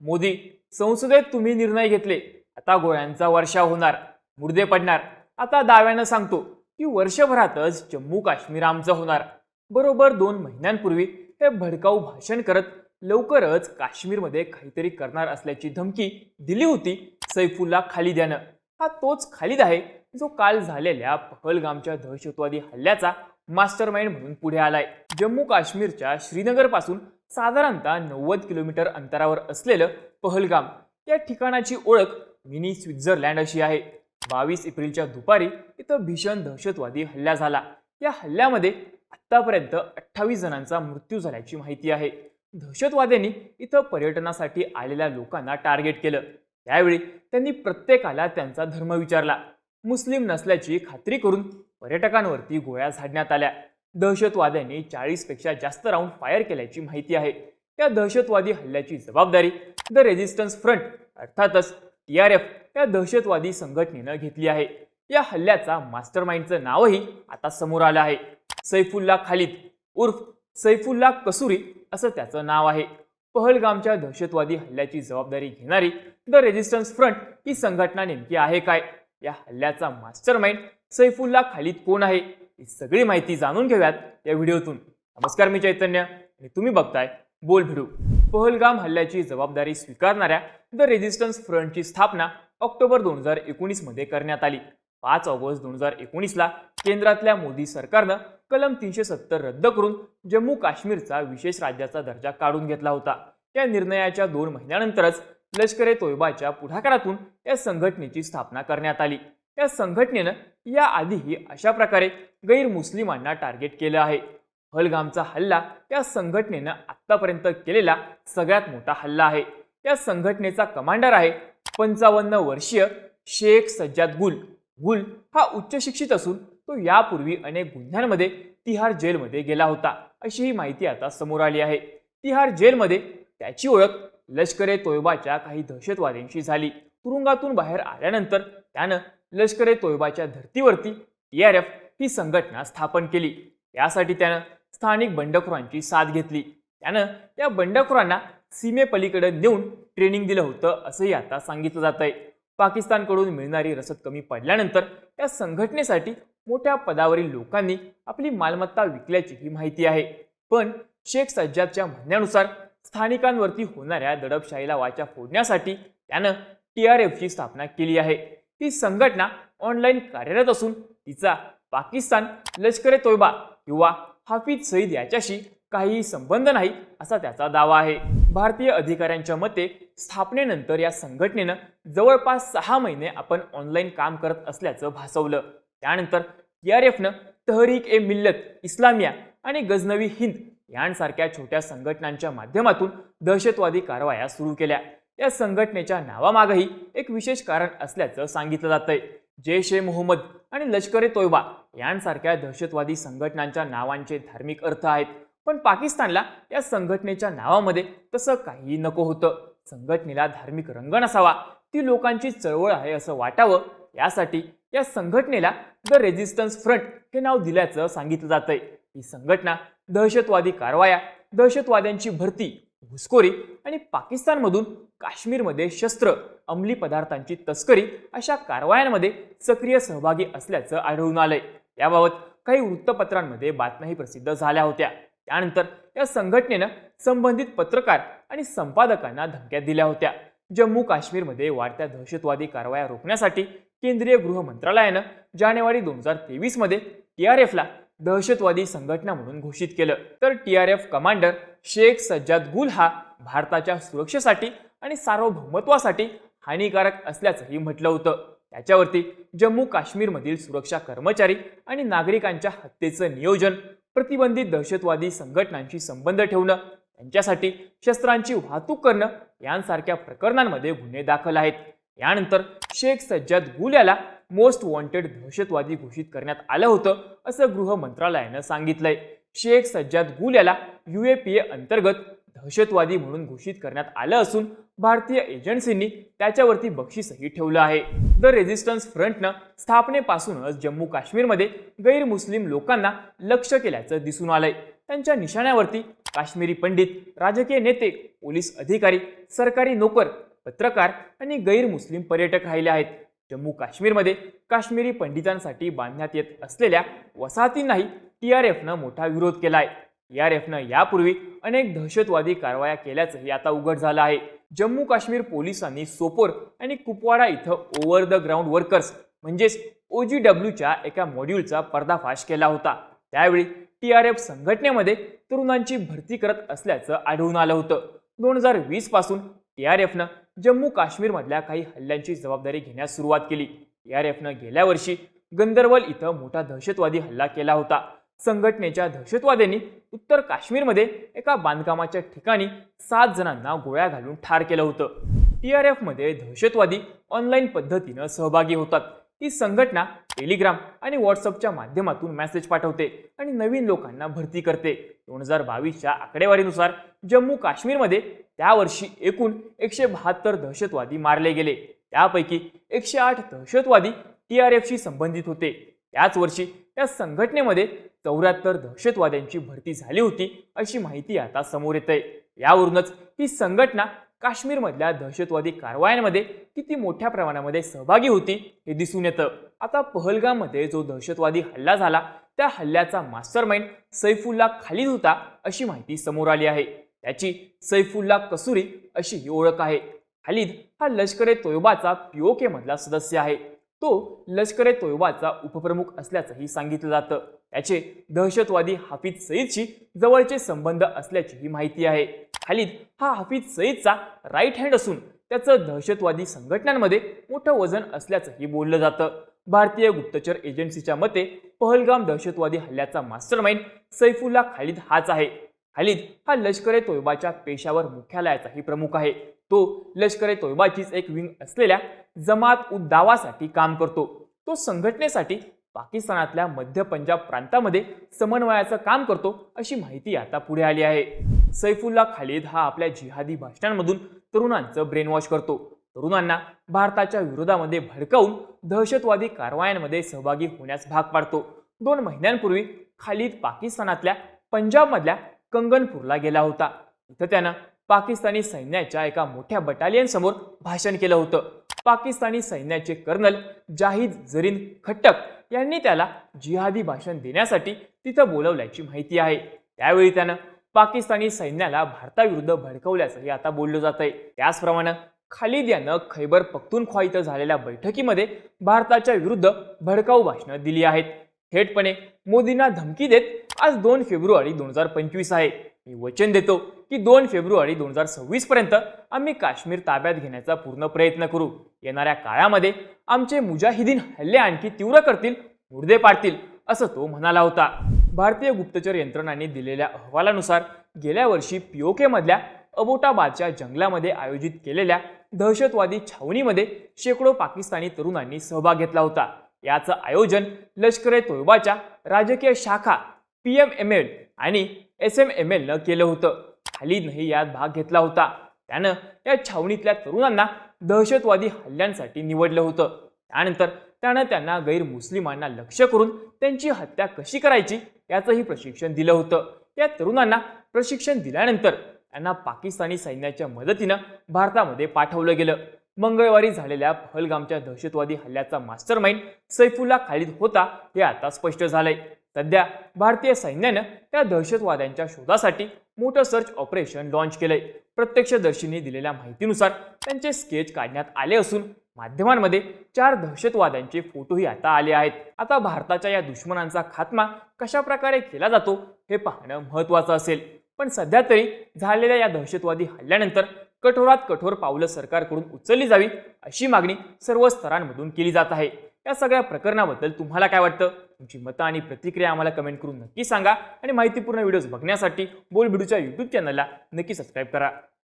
मोदी संसदेत तुम्ही निर्णय घेतले. आता गोळ्यांचा वर्षा होणार. मुर्दे पडणार. आता दाव्यानं सांगतो की वर्षभरातच जम्मू काश्मीर आमचं होणार. बरोबर दोन महिन्यांपूर्वी हे भडकाऊ भाषण करत लवकरच काश्मीरमध्ये काहीतरी करणार असल्याची धमकी दिली होती सैफुल्ला खालिद यानं हा तोच खालिद आहे जो काल झालेल्या पहलगामच्या दहशतवादी हल्ल्याचा मास्टर माइंड म्हणून पुढे आलाय. जम्मू काश्मीरच्या श्रीनगरपासून साधारणतः नव्वद किलोमीटर अंतरावर असलेलं पहलगाम या ठिकाणाची ओळख मिनी स्वित्झर्लँड अशी आहे. बावीस एप्रिलच्या दुपारी इथं भीषण दहशतवादी हल्ला झाला. या हल्ल्यामध्ये आत्तापर्यंत अठ्ठावीस जणांचा मृत्यू झाल्याची माहिती आहे. दहशतवाद्यांनी इथं पर्यटनासाठी आलेल्या लोकांना टार्गेट केलं. त्यावेळी त्यांनी प्रत्येकाला त्यांचा धर्म विचारला. मुस्लिम नसल्याची खात्री करून पर्यटकांवरती गोळ्या झाडण्यात आल्या. दहशतवाद्यांनी चाळीसपेक्षा जास्त राऊंड फायर केल्याची माहिती आहे. या दहशतवादी हल्ल्याची जबाबदारी द रेझिस्टन्स फ्रंट अर्थातच टी आर एफ या दहशतवादी संघटनेनं घेतली आहे. या हल्ल्याचा मास्टर माइंडचं नावही आता समोर आलं आहे. सैफुल्ला खालिद उर्फ सैफुल्ला कसुरी असं त्याचं नाव आहे. पहलगामच्या दहशतवादी हल्ल्याची जबाबदारी घेणारी द रेझिस्टन्स फ्रंट ही संघटना नेमकी आहे काय? या हल्ल्याचा मास्टर माइंड सैफुल्ला खालिद कोण आहे? ही सगळी माहिती जाणून घेऊयात या व्हिडिओतून. नमस्कार मी चैतन्य आणि तुम्ही बघताय बोल भिडू. पहलगाम हल्ल्याची जबाबदारी स्वीकारणाऱ्या द रेझिस्टन्स फ्रंटची स्थापना ऑक्टोबर दोन हजार एकोणीसमध्ये करण्यात आली. पाच ऑगस्ट दोन हजार एकोणीसला केंद्रातल्या मोदी सरकारनं कलम तीनशे सत्तर रद्द करून जम्मू काश्मीरचा विशेष राज्याचा दर्जा काढून घेतला होता. या निर्णयाच्या दोन महिन्यानंतरच लष्कर ए तोयबाच्या पुढाकारातून या संघटनेची स्थापना करण्यात आली. त्या संघटनेनं या आधीही अशा प्रकारे गैरमुस्लिमांना टार्गेट केलं आहे. हलगामचा हल्ला त्या संघटनेनं आत्तापर्यंत केलेला सगळ्यात मोठा हल्ला आहे. त्या संघटनेचा कमांडर आहे पंचावन्न वर्षीय शेख सज्जाद गुल. गुल हा उच्च शिक्षित असून तो यापूर्वी अनेक गुन्ह्यांमध्ये तिहार जेलमध्ये गेला होता. अशी ही माहिती आता समोर आली आहे. तिहार जेलमध्ये त्याची ओळख लष्कर ए तोयबाच्या काही दहशतवाद्यांशी झाली. तुरुंगातून बाहेर आल्यानंतर त्यानं लष्कर ए तोयबाच्या धर्तीवरती टी आर एफ ही संघटना स्थापन केली. यासाठी त्यानं स्थानिक बंडखोरांची साथ घेतली. त्यानं या बंडखोरांना सीमेपलीकडे नेऊन ट्रेनिंग दिलं होतं असंही आता सांगितलं जात आहे पाकिस्तानकडून मिळणारी रसद कमी पडल्यानंतर त्या संघटनेसाठी मोठ्या पदावरील लोकांनी आपली मालमत्ता विकल्याची ही माहिती आहे. पण शेख सज्जादच्या म्हणण्यानुसार स्थानिकांवरती होणाऱ्या दडपशाहीला वाचा फोडण्यासाठी त्यानं टी आर एफची स्थापना केली आहे. ती संघटना ऑनलाईन कार्यरत असून तिचा पाकिस्तान लष्कर ए तोयबा किंवा हाफिज सईद याच्याशी काहीही संबंध नाही असा त्याचा दावा आहे. भारतीय अधिकाऱ्यांच्या मते स्थापनेनंतर या संघटनेनं जवळपास सहा महिने आपण ऑनलाईन काम करत असल्याचं भासवलं. त्यानंतर टी आर एफनं तहरीक ए मिल्लत इस्लामिया आणि गजनवी हिंद यांसारख्या छोट्या संघटनांच्या माध्यमातून दहशतवादी कारवाया सुरू केल्या. या संघटनेच्या नावामागही एक विशेष कारण असल्याचं सांगितलं जातंय. जैश ए मोहम्मद आणि लष्कर ए तोयबा यांसारख्या दहशतवादी संघटनांच्या नावांचे धार्मिक अर्थ आहेत. पण पाकिस्तानला या संघटनेच्या नावामध्ये तसं काहीही नको होतं. संघटनेला धार्मिक रंग नसावा. ती लोकांची चळवळ आहे असं वाटावं. यासाठी या संघटनेला द रेझिस्टन्स फ्रंट हे नाव दिल्याचं सांगितलं जातंय. ही संघटना दहशतवादी कारवाया दहशतवाद्यांची भरती घुसखोरी आणि पाकिस्तानमधून काश्मीरमध्ये शस्त्र अंमली पदार्थांची तस्करी अशा कारवायांमध्ये सक्रिय सहभागी असल्याचं आढळून आलंय. याबाबत काही वृत्तपत्रांमध्ये बातम्याही प्रसिद्ध झाल्या होत्या. त्यानंतर या संघटनेनं संबंधित पत्रकार आणि संपादकांना धमक्या दिल्या होत्या. जम्मू काश्मीरमध्ये वाढत्या दहशतवादी कारवाया रोखण्यासाठी केंद्रीय गृह मंत्रालयानं जानेवारी दोन हजार तेवीसमध्ये टी आर एफला दहशतवादी संघटना म्हणून घोषित केलं. तर T R F commander Sheikh Sajjad Gul हा भारताच्या सुरक्षेसाठी आणि सार्वभौमत्वासाठी हानिकारक असल्याचंही म्हटलं होतं. त्याच्यावरती जम्मू काश्मीरमधील सुरक्षा कर्मचारी आणि नागरिकांच्या हत्येचं नियोजन प्रतिबंधित दहशतवादी संघटनांशी संबंध ठेवणं त्यांच्यासाठी शस्त्रांची वाहतूक करणं यांसारख्या प्रकरणांमध्ये गुन्हे दाखल आहेत. यानंतर शेख सज्जाद गुल याला मोस्ट वॉन्टेड दहशतवादी घोषित करण्यात आलं होतं असं गृह मंत्रालयानं सांगितलंय. शेख सज्जाद गुल याला युएपीए अंतर्गत दहशतवादी म्हणून घोषित करण्यात आलं असून भारतीय एजन्सींनी त्याच्यावरती बक्षीसही ठेवलं आहे. द रेझिस्टन्स फ्रंटनं स्थापनेपासूनच जम्मू काश्मीरमध्ये गैरमुस्लिम लोकांना लक्ष केल्याचं दिसून आलंय. त्यांच्या निशाण्यावरती काश्मीरी पंडित राजकीय नेते पोलीस अधिकारी सरकारी नोकर पत्रकार आणि गैरमुस्लिम पर्यटक राहिले आहेत. जम्मू काश्मीरमध्ये काश्मीरी पंडितांसाठी बांधण्यात येत असलेल्या वसाहतींनाही टी आर एफनं मोठा विरोध केला आहे टी आर एफनं यापूर्वी अनेक दहशतवादी कारवाया केल्याचंही आता उघड झालं आहे. जम्मू काश्मीर पोलिसांनी सोपोर आणि कुपवाडा इथं ओव्हर द ग्राउंड वर्कर्स म्हणजेच ओजी डब्ल्यूच्या एका मॉड्यूलचा पर्दाफाश केला होता. त्यावेळी टी आर एफ संघटनेमध्ये तरुणांची भरती करत असल्याचं आढळून आलं होतं. दोन हजार वीसपासून टी आर एफनं जम्मू काश्मीरमधल्या काही हल्ल्यांची जबाबदारी घेण्यास सुरुवात केली. टी आर एफनं गेल्या वर्षी गंदरवल इथं मोठा दहशतवादी हल्ला केला होता. संघटनेच्या दहशतवाद्यांनी उत्तर काश्मीरमध्ये एका बांधकामाच्या ठिकाणी सात जणांना गोळ्या घालून ठार केलं होतं. टी आर एफमध्ये दहशतवादी ऑनलाईन पद्धतीनं सहभागी होतात. ही संघटना टेलिग्राम आणि व्हॉट्सअपच्या माध्यमातून मेसेज पाठवते आणि नवीन लोकांना भरती करते. दोन हजार बावीसच्या आकडेवारीनुसार जम्मू काश्मीरमध्ये त्या वर्षी एकूण एकशे बहात्तर दहशतवादी मारले गेले. त्यापैकी एकशे आठ दहशतवादी टी आर एफशी संबंधित होते. त्याच वर्षी या संघटनेमध्ये चौऱ्याहत्तर दहशतवाद्यांची भरती झाली होती अशी माहिती आता समोर येत आहे यावरूनच ही संघटना काश्मीरमधल्या दहशतवादी कारवायांमध्ये किती मोठ्या प्रमाणामध्ये सहभागी होती हे दिसून येतं. आता पहलगाममध्ये जो दहशतवादी हल्ला झाला त्या हल्ल्याचा मास्टर माइंड सैफुल्ला खालीद होता अशी माहिती समोर आली आहे. त्याची सैफुल्ला कसूरी अशी ही ओळख आहे. खालिद हा लष्कर ए तोयबाचा पीओके मधला सदस्य आहे. तो लष्कर ए तोयबाचा उपप्रमुख असल्याचंही सांगितलं जातं. त्याचे दहशतवादी हाफिज सईदशी जवळचे संबंध असल्याचीही माहिती आहे. खालिद हा हाफिज सईदचा राईट हँड असून त्याचं दहशतवादी संघटनांमध्ये मोठं वजन असल्याचंही बोललं जातं. भारतीय गुप्तचर एजन्सीच्या मते पहलगाम दहशतवादी हल्ल्याचा मास्टर माइंड सैफुल्ला खालिद हाच आहे. खालीद हा लष्कर ए तोयबाच्या पेशावर मुख्यालयाचाही प्रमुख आहे. तो लष्कर ए तोयबाचीच एक विंग असलेल्या जमात उद दावासाठी काम करतो. तो संघटनेसाठी पाकिस्तानातल्या मध्य पंजाब प्रांतामध्ये समन्वयाचं काम करतो अशी माहिती आता पुढे आली आहे. सैफुल्ला खालिद हा आपल्या जिहादी भाषणांमधून तरुणांचं ब्रेनवॉश करतो. तरुणांना भारताच्या विरोधामध्ये भडकावून दहशतवादी कारवायांमध्ये सहभागी होण्यास भाग पाडतो. दोन महिन्यांपूर्वी खालिद पाकिस्तानातल्या पंजाबमधल्या कंगनपूरला गेला होता. इथं त्यानं पाकिस्तानी सैन्याच्या एका मोठ्या बटालियन समोर भाषण केलं होतं. पाकिस्तानी सैन्याचे कर्नल जाहिद जरीन खट्टक यांनी त्याला जिहादी भाषण देण्यासाठी तिथं बोलवल्याची माहिती आहे. त्यावेळी त्यानं पाकिस्तानी सैन्याला भारताविरुद्ध भडकवल्याचंही आता बोललं जात आहे त्याचप्रमाणे खालिद यानं खैबर पख्तूनख्वा इथं झालेल्या बैठकीमध्ये भारताच्या विरुद्ध भडकाऊ भाषणं दिली आहेत. थेटपणे मोदींना धमकी देत आज दोन फेब्रुवारी दोन हजार पंचवीस आहे. मी वचन देतो की दोन फेब्रुवारी दोन हजार सव्वीस पर्यंत आम्ही काश्मीर ताब्यात घेण्याचा पूर्ण प्रयत्न करू. येणाऱ्या काळामध्ये आमचे मुजाहिदीन हल्ले आणखी तीव्र करतील मुर्दे पाडतील असं तो म्हणाला होता. भारतीय गुप्तचर यंत्रणांनी दिलेल्या अहवालानुसार गेल्या वर्षी पीओके मधल्या अबोटाबादच्या जंगलामध्ये आयोजित केलेल्या दहशतवादी छावणीमध्ये शेकडो पाकिस्तानी तरुणांनी सहभाग घेतला होता. याचं आयोजन लष्कर ए तोयबाच्या राजकीय शाखा पी एम एम एल आणि एस एम एम एलनं केलं होतं. खालिदनंही यात भाग घेतला होता. त्यानं या छावणीतल्या तरुणांना दहशतवादी हल्ल्यांसाठी निवडलं होतं. त्यानंतर त्यानं त्यांना गैरमुस्लिमांना लक्ष करून त्यांची हत्या कशी करायची याचंही प्रशिक्षण दिलं होतं. या तरुणांना प्रशिक्षण दिल्यानंतर त्यांना पाकिस्तानी सैन्याच्या मदतीनं भारतामध्ये पाठवलं गेलं. मंगळवारी झालेल्या पहलगामच्या दहशतवादी हल्ल्याचा मास्टर माइंड सैफुल्ला खालिद होता हे आता स्पष्ट झालंय. सध्या भारतीय सैन्यानं त्या दहशतवाद्यांच्या शोधासाठी मोठं सर्च ऑपरेशन लॉन्च केलंय. प्रत्यक्षदर्शींनी दिलेल्या माहितीनुसार त्यांचे स्केच काढण्यात आले असून माध्यमांमध्ये चार दहशतवाद्यांचे फोटोही आता आले आहेत. आता भारताच्या या दुश्मनांचा खात्मा कशा प्रकारे केला जातो हे पाहणं महत्त्वाचं असेल. पण सध्या तरी झालेल्या या दहशतवादी हल्ल्यानंतर कठोरात कठोर पावलं सरकारकडून उचलली जावी अशी मागणी सर्व स्तरांमधून केली जात आहे. या सगळ्या प्रकरणाबद्दल तुम्हाला काय वाटतं? तुमची मतं आणि प्रतिक्रिया आम्हाला कमेंट करून नक्की सांगा आणि माहितीपूर्ण व्हिडिओज बघण्यासाठी बोलबिडूच्या यूट्यूब चॅनलला नक्की सबस्क्राईब करा.